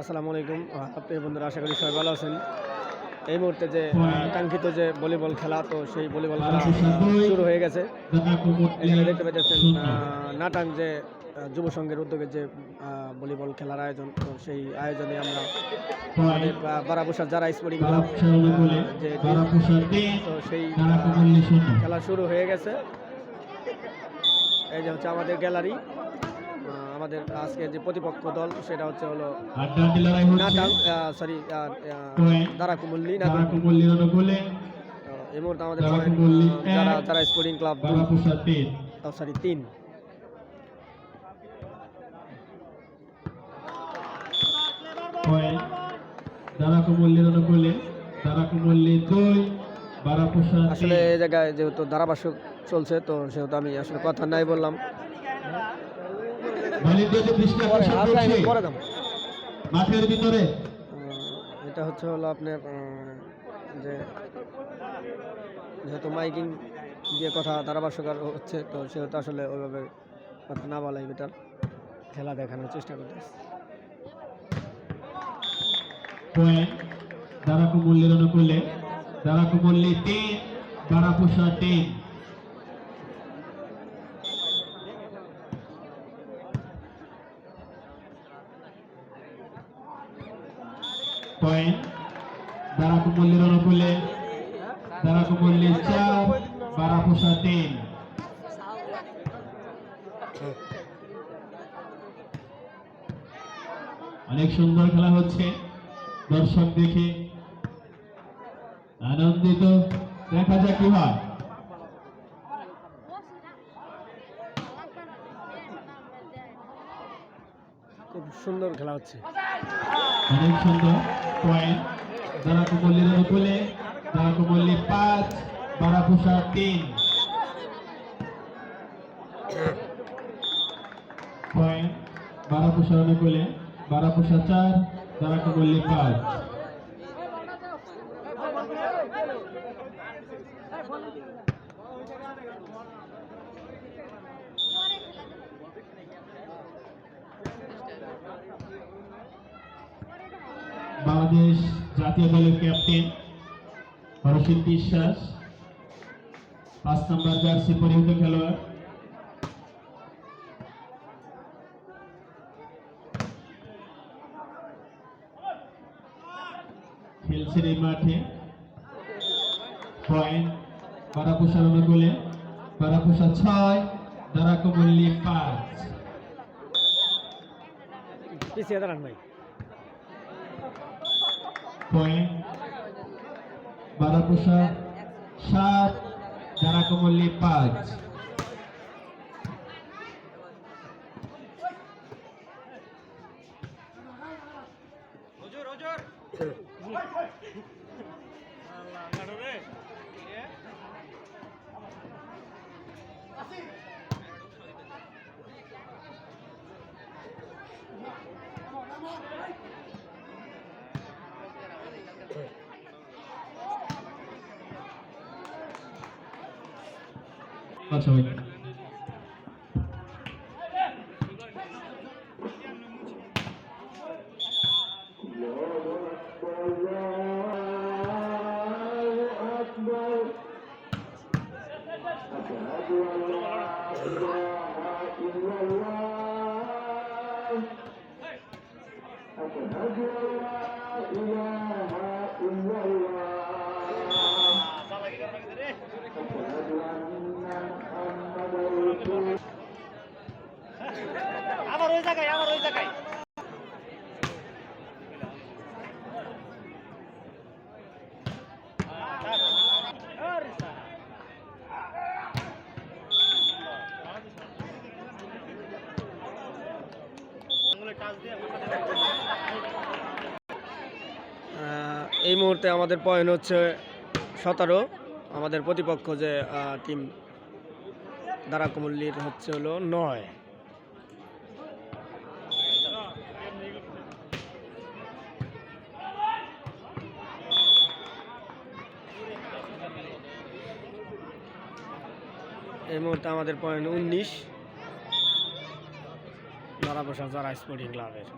আসসালামু আলাইকুম। আপনি বন্ধুরা আশা করি সবাই ভালো আছেন। এই মুহূর্তে যে কাঙ্ক্ষিত যে ভলিবল খেলা তো সেই ভলিবল খেলা শুরু হয়ে গেছে। এখানে দেখতে পাচ্ছেন নাটাং যে যুব সংঘের উদ্যোগে যে ভলিবল খেলার আয়োজন তো সেই আয়োজনে আমরা আমাদের আহ, বারাবসার যারা স্পোর্টিং ক্লাব যে তো সেই খেলা শুরু হয়ে গেছে। এই যে হচ্ছে আমাদের গ্যালারি আমাদের আজকে যে প্রতিপক্ষ দল সেটা হচ্ছে হলো সরি দারাকুমল্লি নাটাং এই মুহূর্তে আমাদের যারা যারা স্পোর্টিং ক্লাব সরি তিন। অনুকূলে। দুই আসলে এই জায়গায় যেহেতু ধারাভাষ্য চলছে তো সেহেতু আমি আসলে কথা নাই বললাম। আকর্ষণ করছে মাঠের ভিতরে। এটা হচ্ছে হলো আপনার যে যেহেতু মাইকিং দিয়ে কথা ধারাভাষ্যকার হচ্ছে তো সেহেতু আসলে ওইভাবে কথা না বলাই বেটার খেলা দেখানোর চেষ্টা করতেছে। পয়েন্ট দারাকুমল্লির অনুকূলে দারাকুমল্লি তিন বারাপুষা তিন। পয়েন্ট। দারাকুমল্লির অনুকূলে দারাকুমল্লি চার বারাপুষা তিন। অনেক সুন্দর খেলা হচ্ছে, দর্শক দেখে আনন্দিত। দেখা যাক কি হয়। খুব সুন্দর খেলা হচ্ছে। অনেক সুন্দর পয়েন্ট দারাকুমল্লির অনুকূলে দারাকুমল্লি পাঁচ বারাপুষা তিন। পয়েন্ট বারাপুষা অনুকূলে বারাপুষা চার দারাকুমল্লি পাঁচ। বাংলাদেশ জাতীয় দলের ক্যাপ্টেন হরষিত বিশ্বাস, পাঁচ নম্বর জার্সি পরিহিত খেলোয়াড়। খেলছেন এই মাঠে। পয়েন্ট বারাপুষার অনুকূলে বারাপুষা ছয় দারাকুমল্লি পাঁচ। পিছিয়ে দাঁড়ান ভাই। পয়েন্ট বারাপুষা সাত জারাকমল্লি পাঁচ আচ্ছা ভাই এই মুহূর্তে আমাদের পয়েন্ট হচ্ছে সতেরো। আমাদের প্রতিপক্ষ যে টিম দারাকুমল্লির হচ্ছে হলো নয়। এই মুহূর্তে আমাদের পয়েন্ট উনিশ। দারাবসা যারা স্পোর্টিং ক্লাবের।